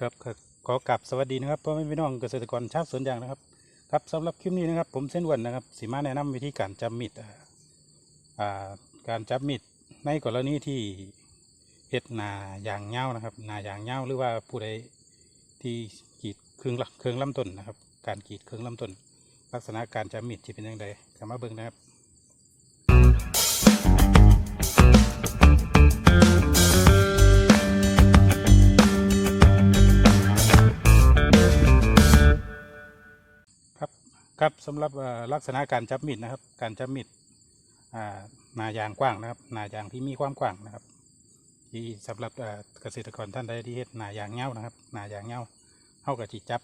ครับขอกลับสวัสดีนะครับพ่อแม่พี่น้องเกษตรกรชาวสวนยางนะครับครับสำหรับคลิปนี้นะครับ ผมเส้นวันนะครับสีมาแนะนำวิธีการจับมีดอ่าการจับมีดในกรณีที่เห็ดหนาอย่างเงานะครับหนาอย่างเงาหรือว่าผู้ใดที่กีดเครื่องละเครื่องลำต้นนะครับ การกีดเครื่องลำต้น ลักษณะการจับมีดจะเป็นยังไงกลับมาเบิ่งนะครับ ครับสำหรับลักษณะการจับมีดนะครับ การจับมีดนายางกว้างนะครับนายางที่มีความกว้างนะครับ ที่สำหรับเกษตรกรท่านใดที่เฮ็ดนายางเงานะครับนายางเงาเท่ากับที่จับ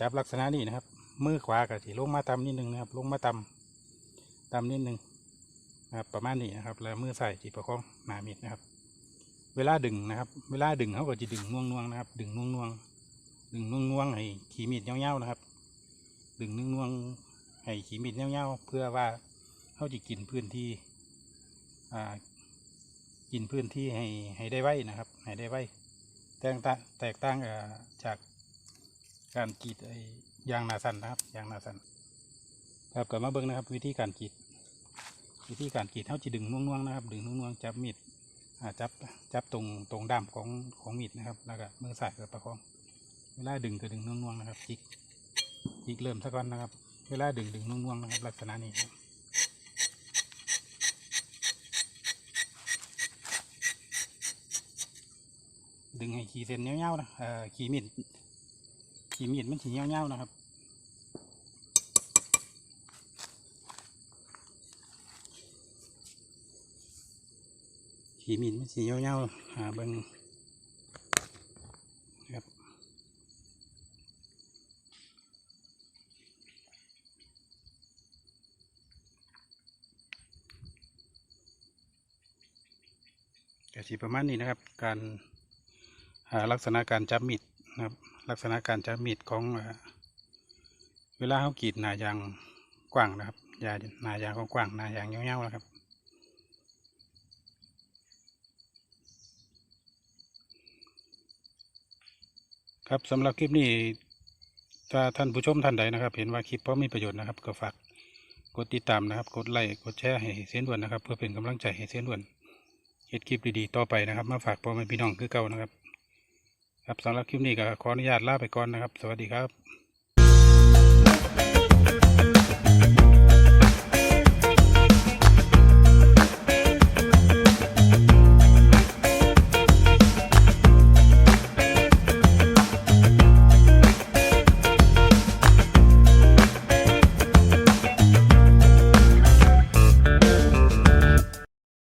จับลักษณะนี้นะครับ มือขวากับที่ลงมาต่ำนิดนึงนะครับ ลงมาต่ำต่ำนิดนึงนะครับประมาณนี้นะครับ แล้วมือใส่ที่ประคองหนามีดนะครับ เวลาดึงนะครับ เวลาดึงเขาก็จะดึงน่วงน่วงๆนะครับ ดึงน่วงน่วงๆดึงน่วงน่วงๆให้ขีมีดเงาๆนะครับ ดึงนึ่งนวงให้ขีมิดเงี้ยวๆเพื่อว่าเขาจะกินพื้นที่อ่ากินพื้นที่ให้ให้ได้ไว้นะครับ ให้ได้ไว้แตกต่างแตกต่างจากการกรีดไอ้ยางนาสันนะครับยางนาสันครับกลับมาเบิ้งนะครับ วิธีการกรีดวิธีการกรีดเขาจะดึงน่วงๆนะครับ ดึงน่วงๆจับมีดอ่าจับจับตรงตรงด้ามของของมีดนะครับ แล้วก็มือซ้ายกับประคองเวลาดึงก็ดึงน่วงๆนะครับจิก อีกเริ่มซะก่อนนะครับ เวลาดึงดึงน่วงๆนะครับ ลักษณะนี้ครับดึงให้ขีเส้นเงี้ยวๆนะเอ่อขีมีดขีมีดมันขีเงี้ยวๆนะครับขีมีดมันสีเงี้ยวๆหาเบิ้งนะครับ ก็สีประมาณนี้นะครับ การหาลักษณะการจับมีดนะครับ ลักษณะการจับมีดของเวลาเขากรีดหนายางกว้างนะครับยาหนายางกว้างหนายางเงี้ยวๆนะครับครับสำหรับคลิปนี้ถ้าท่านผู้ชมท่านใดนะครับ เห็นว่าคลิปพอมีประโยชน์นะครับ ก็ฝากกดติดตามนะครับ กดไลค์กดแชร์ให้เส้นด่วนนะครับ เพื่อเป็นกำลังใจให้เส้นด่วน เฮ็ดคลิปดีๆต่อไปนะครับ มาฝากพ่อแม่พี่น้องคือเก่านะครับ ครับสำหรับคลิปนี้ก็ขออนุญาตลาไปก่อนนะครับ สวัสดีครับ